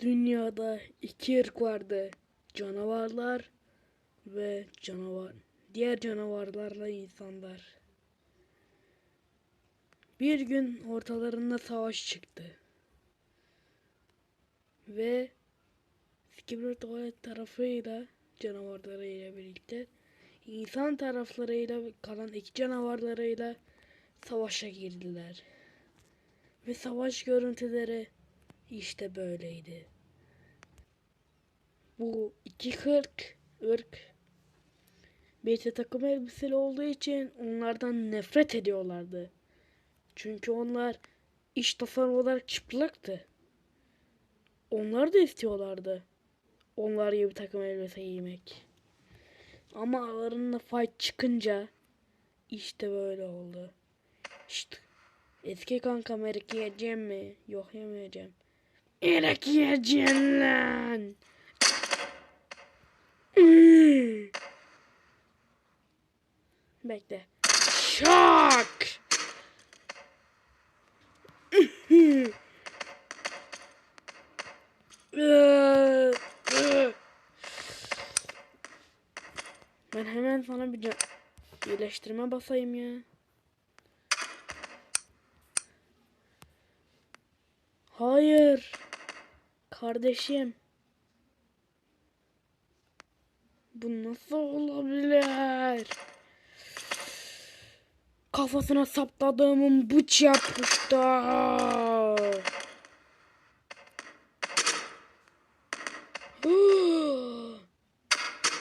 Dünyada iki ırk vardı. Canavarlar ve canavar. Diğer canavarlarla insanlar. Bir gün ortalarında savaş çıktı. Ve Skibber tuvalet tarafıyla canavarlarıyla birlikte insan taraflarıyla kalan iki canavarlarıyla savaşa girdiler. Ve savaş görüntüleri işte böyleydi. Bu iki kırk ırk bir takım elbiseli olduğu için onlardan nefret ediyorlardı. Çünkü onlar iş tasarım olarak çıplaktı. Onlar da istiyorlardı. Onlar gibi takım elbise giymek. Ama aralarında fight çıkınca işte böyle oldu. İşte eski kankam erik yiyeceğim mi? Yok yemeyeceğim. Erik yiyeceğim lan. Bekle. Şak. Ben hemen sana bir iyileştirme basayım ya. Hayır. Kardeşim. Bu nasıl olabilir? Kafasına sapladığımın bıç yapmıştı.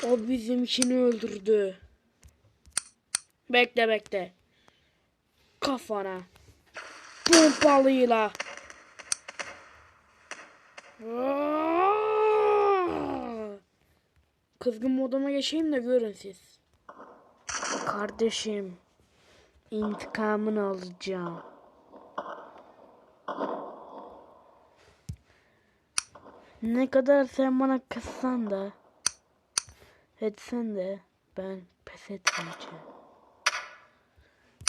o bizimkini öldürdü. Bekle bekle. Kafana. Pompalıyla. Kızgın moduma geçeyim de görün siz. Kardeşim. intikamını alacağım. Ne kadar sen bana kızsan da etsen de ben pes etmeyeceğim.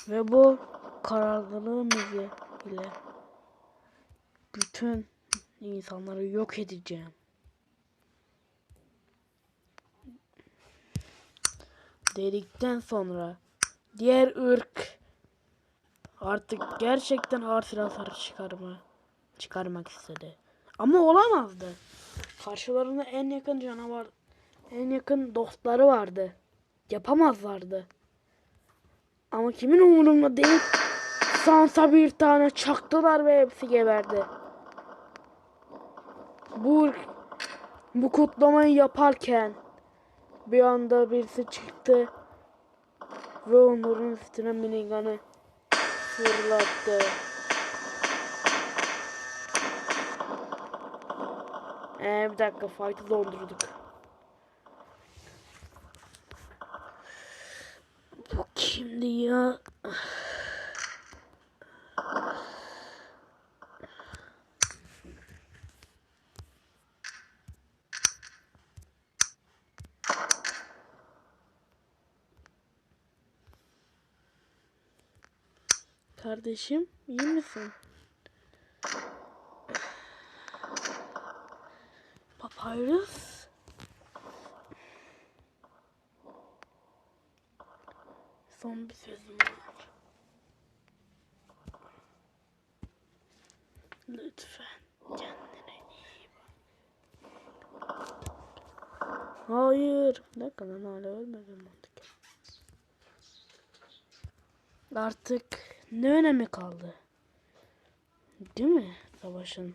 Ve bu kararlılığım ile ile bütün insanları yok edeceğim. Dedikten sonra diğer ırk artık gerçekten ağır silahları çıkarma çıkarmak istedi. Ama olamazdı. Karşılarında en yakın canavar, en yakın dostları vardı. Yapamazlardı. Ama kimin umurunda değil. Sansa bir tane çaktılar ve hepsi geberdi. Bu bu kutlamayı yaparken bir anda birisi çıktı ve onların üstüne minigun'ı fırlattı. Ee, bir dakika fight'ı dondurduk. Bu kimdi ya? Kardeşim iyi misin? Papyrus? Son bir sözüm var. Lütfen kendine iyi bak. Hayır. Dakika lan hala ölmedim mantık. Artık ne önemi kaldı? Değil mi savaşın?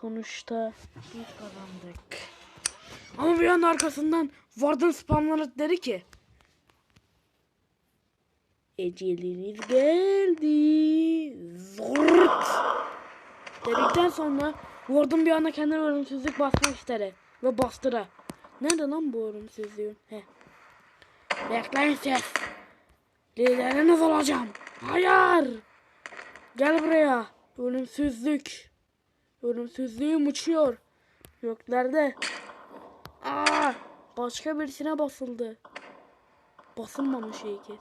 Sonuçta biz kazandık. Ama bir an arkasından Warden spamlanıp dedi ki Eceliniz geldi. Zort. Dedikten sonra Warden bir anda kendine ölümsüzlük basmak istedi. Ve bastıra. Nerede lan bu ölümsüzlüğün? He. Bekleyin siz. Lideriniz olacağım. Hayır. Gel buraya. Ölümsüzlük. Ölümsüzlüğüm uçuyor. Göklerde. Aa, başka birisine basıldı. Basılmamış iyi ki.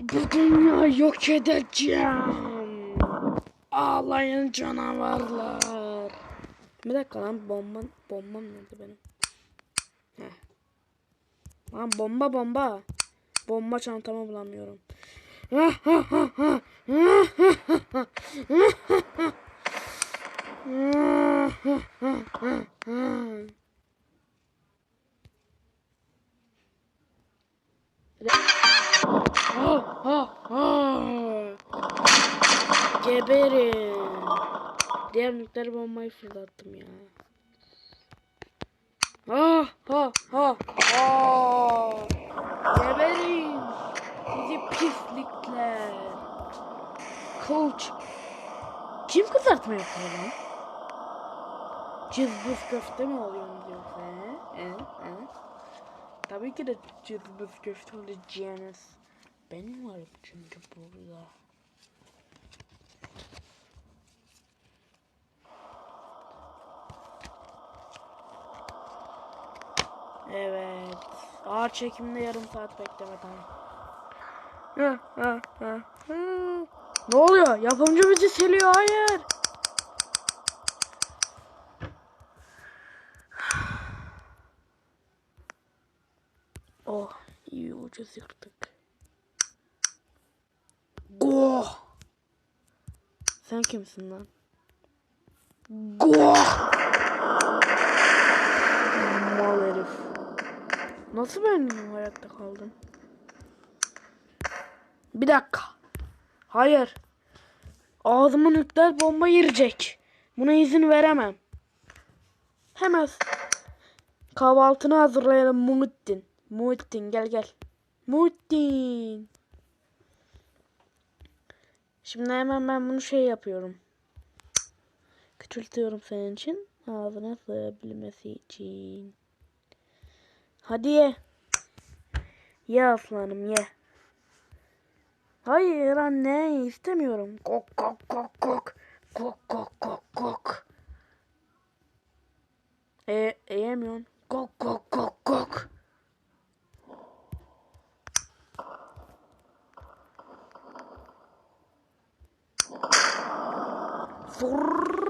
Bu dünyayı yok edeceğim. Ağlayın canavarlar. Bir dakika lan bombam, bombam nerede benim? Heh. Lan bomba bomba. Bomba çantamı bulamıyorum. Geberin. Diğer nükleer bombayı fırlattım ya. Ha ha ha ha. Geberin. Sizi pislikler. Coach. Kim kızartma yapıyor lan? Cızbız köfte mi oluyorsunuz yoksa? He? He? He? Tabii ki de cızbız köfte olacağınız. Benim varım çünkü burada. Evet. Ağır çekimde yarım saat bekleme tamam. Ne oluyor? Yapımcı bizi siliyor. Hayır. Oh, iyi ucuz yırttık. Go. Sen kimsin lan? Go. Nasıl ben hayatta kaldım? Bir dakika. Hayır. Ağzıma nükleer bomba girecek. Buna izin veremem. Hemen kahvaltını hazırlayalım Muhittin. Muhittin gel gel. Muhittin. Şimdi hemen ben bunu şey yapıyorum. Küçültüyorum senin için. Ağzına sığabilmesi için. Hadi ye. Ye aslanım ye. Hayır anne istemiyorum. Kok kok kok kok. Kok kok kok kok. E, yemiyorsun. Kok kok kok kok. Fırrt.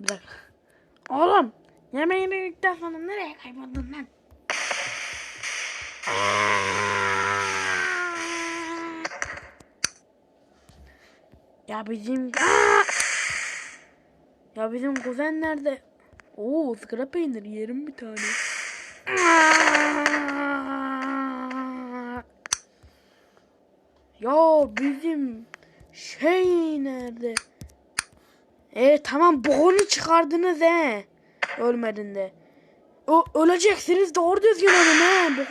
Bir dakika. Oğlum yemeğini yedikten sonra nereye kayboldun lan? Ya bizim Ya bizim kuzen nerede? Oo ızgara peynir yerim bir tane. Ya bizim şey nerede? E tamam boğunu çıkardınız he. Ölmedin de. O, öleceksiniz doğru düzgün ölün he. Bo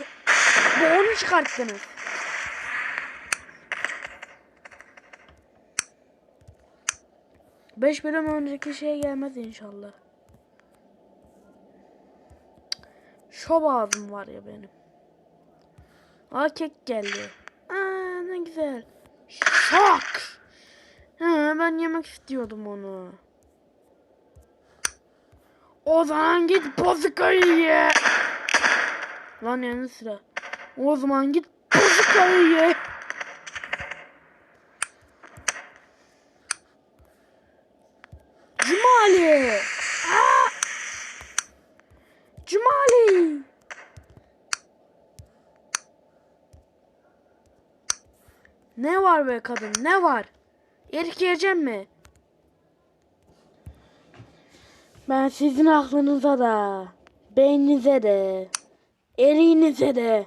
boğunu çıkarttınız. Beş bölüm önceki şey gelmez inşallah. Şob ağzım var ya benim. Aa geldi. Ne güzel. Şok. Ha, ben yemek istiyordum onu. O zaman git bozukayı ye. Lan yanı sıra. O zaman git bozukayı ye. Ne var be kadın ne var? Erik yiyeceğim mi? Ben sizin aklınıza da, beyninize de, eriğinize de